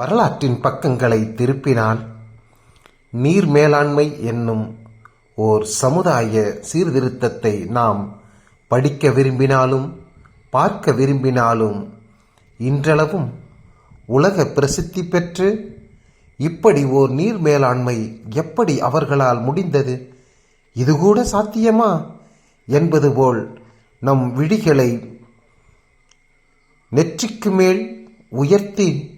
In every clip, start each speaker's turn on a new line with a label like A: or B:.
A: வரலாற்றின் பக்கங்களை திருப்பினால் நீர் மேலாண்மை என்னும் ஓர் சமுதாய சீர்திருத்தத்தை நாம் படிக்க விரும்பினாலும் பார்க்க விரும்பினாலும் இன்றளவும் உலக பிரசித்தி பெற்று இப்படி ஓர் நீர் மேலாண்மை எப்படி அவர்களால் முடிந்தது? இது கூட சாத்தியமா? என்பது போல் நம் விழிகளை நெற்றிக்கு மேல் உயர்த்தி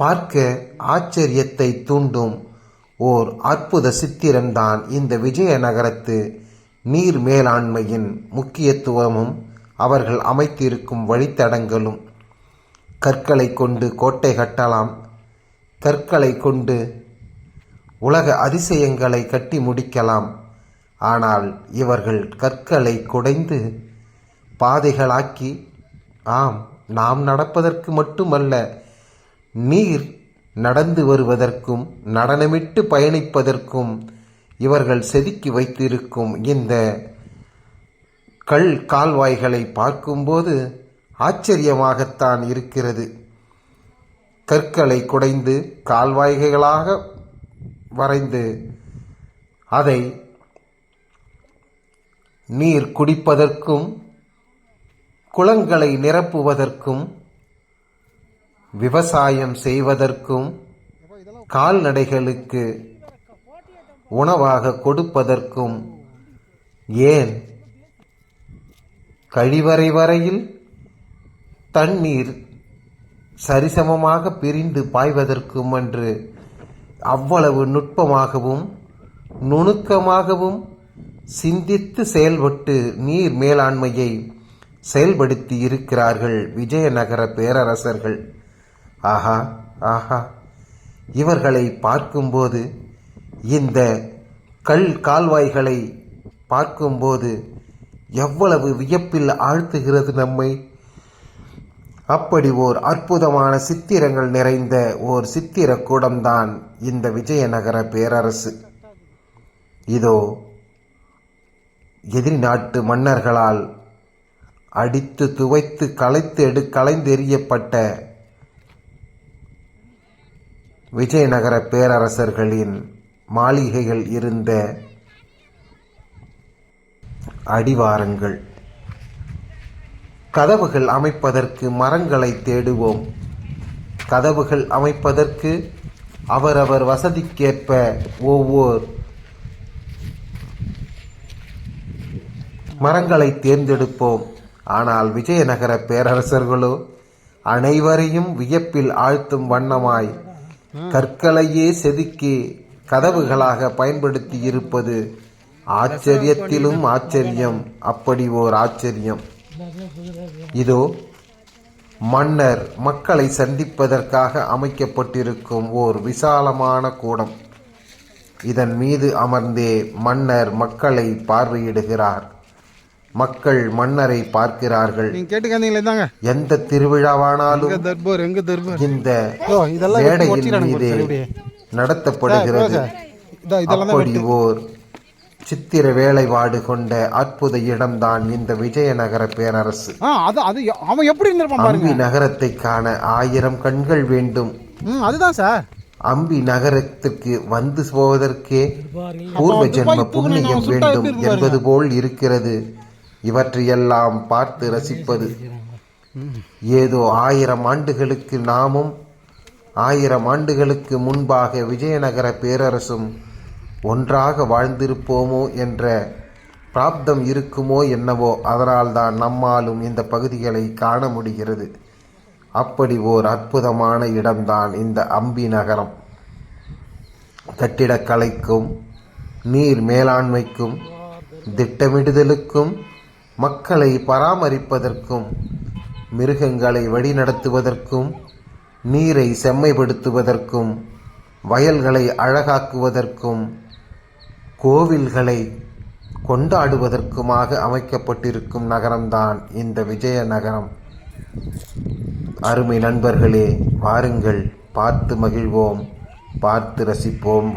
A: பார்க்க ஆச்சரியத்தை தூண்டும். ஓர் அற்புத சித்திரம்தான் இந்த விஜயநகரத்து நீர் மேலாண்மையின் முக்கியத்துவமும் அவர்கள் அமைத்திருக்கும் வழித்தடங்களும். கற்களை கொண்டு கோட்டை கட்டலாம். கற்களை கொண்டு உலக அதிசயங்களை கட்டி முடிக்கலாம். ஆனால் இவர்கள் கற்களை குடைந்து பாதைகளாக்கி ஆம் நாம் நடப்பதற்கு மட்டுமல்ல நீர் நடந்து வருவதற்கும் நடனமிட்டு பயணிப்பதற்கும் இவர்கள் செதுக்கி வைத்திருக்கும் இந்த கல் கால்வாய்களை பார்க்கும்போது ஆச்சரியமாகத்தான் இருக்கிறது. கற்களை குடைந்து கால்வாய்களாக வரைந்து அதை நீர் குடிப்பதற்கும் குளங்களை நிரப்புவதற்கும் விவசாயம் செய்வதற்கும் கால்நடைகளுக்கு உணவாக கொடுப்பதற்கும் ஏன் கழிவறை வரையில் தண்ணீர் சரிசமமாக பிரிந்து பாய்வதற்கும் என்று அவ்வளவு நுட்பமாகவும் நுணுக்கமாகவும் சிந்தித்து செயல்பட்டு நீர் மேலாண்மையை செயல்படுத்தி இருக்கிறார்கள் விஜயநகர பேரரசர்கள். ஆஹா ஆஹா. இவர்களை பார்க்கும்போது இந்த கல் கால்வாய்களை பார்க்கும்போது எவ்வளவு வியப்பில் ஆழ்த்துகிறது நம்மை. அப்படி ஓர் அற்புதமான சித்திரங்கள் நிறைந்த ஓர் சித்திர கூடம்தான் இந்த விஜயநகர பேரரசு. இதோ எதிரி நாட்டு மன்னர்களால் அடித்து துவைத்து களைத்து எடு களைந்தெறியப்பட்ட விஜயநகர பேரரசர்களின் மாளிகைகள் இருந்த அடிவாரங்கள். கதவுகள் அமைப்பதற்கு மரங்களை தேடுவோம். கதவுகள் அமைப்பதற்கு அவரவர் வசதிக்கேற்ப ஒவ்வொரு மரங்களை தேர்ந்தெடுப்போம். ஆனால் விஜயநகர பேரரசர்களோ அனைவரையும் வியப்பில் ஆழ்த்தும் வண்ணமாய் கற்களையே செதுக்கி கதவுகளாக பயன்படுத்தி இருப்பது ஆச்சரியத்திலும் ஆச்சரியம். அப்படி ஓர் ஆச்சரியம். இதோ மன்னர் மக்களை சந்திப்பதற்காக அமைக்கப்பட்டிருக்கும் ஓர் விசாலமான கூடம். இதன் மீது அமர்ந்தே மன்னர் மக்களை பார்வையிடுகிறார். மக்கள் மன்னரை பார்க்கிறார்கள்.
B: நீங்க கேட்டுக்காந்தீங்களே தாங்க
A: எந்த திருவிழாவானாலும்
B: எங்க தர்பார் எங்க தர்பார்?
A: இந்த மேடையின் மீது. நடத்தப்படுகிறது. அப்படி ஓர் சித்திர வேலைப்பாடு கொண்ட அற்புத இடம்தான் இந்த விஜயநகர பேரரசு.
B: அவன் எப்படி
A: அம்பி நகரத்தை காண ஆயிரம் கண்கள் வேண்டும்.
B: அதுதான் சார்.
A: அம்பி நகரத்துக்கு வந்து போவதற்கே பூர்வ ஜென்ம புண்ணியம் வேண்டும் என்பது போல் இருக்கிறது. இவற்றையெல்லாம் பார்த்து ரசிப்பது ஏதோ ஆயிரம் ஆண்டுகளுக்கு நாமும் ஆயிரம் ஆண்டுகளுக்கு முன்பாக விஜயநகர பேரரசும் ஒன்றாக வாழ்ந்திருப்போமோ என்ற பிராப்தம் இருக்குமோ என்னவோ அதனால்தான் நம்மாலும் இந்த பகுதிகளை காண முடிகிறது. அப்படி ஓர் அற்புதமான இடம்தான் இந்த அம்பி நகரம். கட்டிடக்கலைக்கும் நீர் மேலாண்மைக்கும் திட்டமிடுதலுக்கும் மக்களை பராமரிப்பதற்கும் மிருகங்களை வழிநடத்துவதற்கும் நீரை செம்மைப்படுத்துவதற்கும் வயல்களை அழகாக்குவதற்கும் கோவில்களை கொண்டாடுவதற்குமாக அமைக்கப்பட்டிருக்கும் நகரம்தான் இந்த விஜயநகரம். அருமை நண்பர்களே வாருங்கள் பார்த்து மகிழ்வோம் பார்த்து ரசிப்போம்.